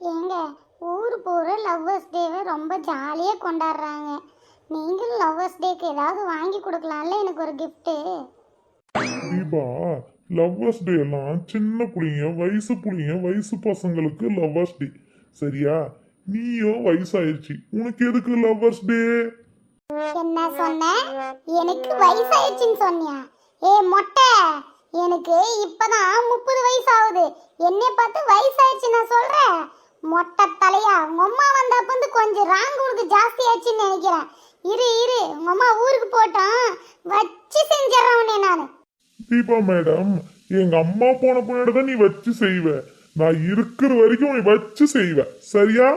ஏங்க ஊர் பூரா லவ்வர்ஸ் டேவை ரொம்ப ஜாலியாக கொண்டாடுறாங்க. நீங்களும் லவ்வர்ஸ் டேக்கு ஏதாவது வாங்கி கொடுக்கலாம்ல எனக்கு ஒரு கிஃப்ட்டு தீபா லவ்வர்ஸ் டே எல்லாம் சின்ன புள்ளைங்க வயசு புள்ளைங்க வயசு பசங்களுக்கு லவ்வர்ஸ் டே சரியா? நீயும் வயசாயிருச்சு. உனக்கு எதுக்கு லவ்வர்ஸ் டே என்ன சொன்ன? எனக்கு வயசாயிடுச்சுன்னு சொன்னியா? ஏ மொட்டை! எனக்கு இப்பதான் முப்பது வயசு ஆகுது. என்னை பார்த்து வயசாயிடுச்சு நான் சொல்றேன். மொட்டை தலையா உங்க அம்மா வந்தப்ப வந்து கொஞ்சம் ராங்கு உனக்கு ஜாஸ்தி ஆச்சுன்னு நினைக்கிறேன். இரு இரு. உங்க அம்மா ஊருக்கு போட்டோம். வச்சு செஞ்சிடறேன் உன்னை நான். தீபா மேடம் எங்க அம்மா போன பின்னாடி தான் நீ வச்சு செய்வ. நான் இருக்கிற வரைக்கும் நீ வச்சு செய்வ. சரியா?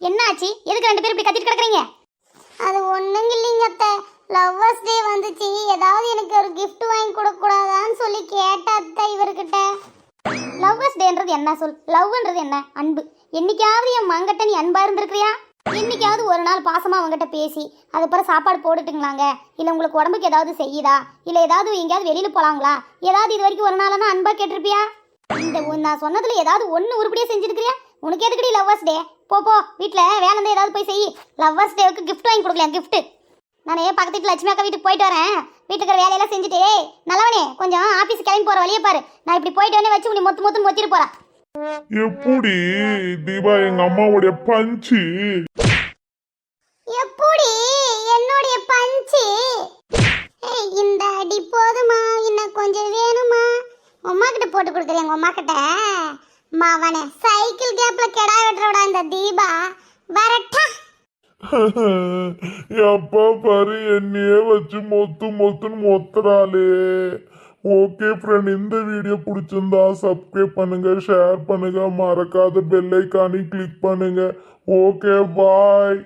என்னாச்சு? எதுக்கு ரெண்டு பேரும் இப்படி கத்திட்டு கிடக்குறீங்க? அது ஒண்ணுங்க இல்லைங்க அத்தை. லவ்வர்ஸ் டே வந்துச்சு. ஏதாவது எனக்கு ஒரு gift வாங்கி கொடுக்க கூடாதான்னு சொல்லி கேட்ட அத்தை இவர்கிட்ட. லவ்வர்ஸ் என்ன சொல்? லவ்ன்றது என்ன? அன்பு. என்னைக்காவது என் மங்கட்ட நீ அன்பா இருந்திருக்கிறியா? என்னைக்காவது ஒரு நாள் பாசமா அவங்ககிட்ட பேசி அதுக்கப்புறம் சாப்பாடு போட்டுட்டுங்களாங்க? இல்ல உங்களுக்கு உடம்புக்கு ஏதாவது செய்யுதா? இல்ல ஏதாவது எங்கேயாவது வெளியில போலாங்களா? ஏதாவது இது வரைக்கும் ஒரு நாள் அன்பா கேட்டிருப்பியா? இந்த நான் சொன்னதுல ஏதாவது ஒண்ணு உருப்படியா செஞ்சிருக்கிறியா? உனக்கு எதுக்குடி லவ்வர்ஸ் டே? போ போ. வீட்டில் வேலை ஏதாவது போய் செய். லவ்வர்ஸ் டேவுக்கு கிஃப்ட் வாங்கி கொடுக்கலாம் கிஃப்ட்டு நானே பக்கத்து வீட்டு லட்சுமி அக்கா வீட்டுக்கு போயிட்டு வரேன்? வீட்டுக்கு இருக்கிற வேலையெல்லாம் செஞ்சுட்டு "ஏய், நல்லவனே கொஞ்சம் ஆபீஸ் கிளம்பி போற வழியே பாரு. நான் இப்படி போயிட்டு வந்து வச்சு உனி மொத்து மொத்து மொத்திட்டு போறா. எப்படி தீபா எங்க அம்மாவுடைய பஞ்சு? எப்படி என்னுடைய பஞ்சு? இந்த அடி போதுமா? இன்னும் கொஞ்சம் வேணுமா? உம்மா கிட்ட போட்டு கொடுக்குறேன் உங்க அம்மா கிட்ட. மாவனே சைக்கிள் கேப்ல கெடா வெட்டுறோட இந்த தீபா. வரட்டா. எப்பா பாரு என்னையே வச்சு மொத்து மொத்துன்னு மொத்துறாளே. ஓகே ஃப்ரெண்ட் இந்த வீடியோ பிடிச்சிருந்தா சப்ஸ்கிரைப் பண்ணுங்க ஷேர் பண்ணுங்க. மறக்காத பெல்லைக்கானி கிளிக் பண்ணுங்க. Okay bye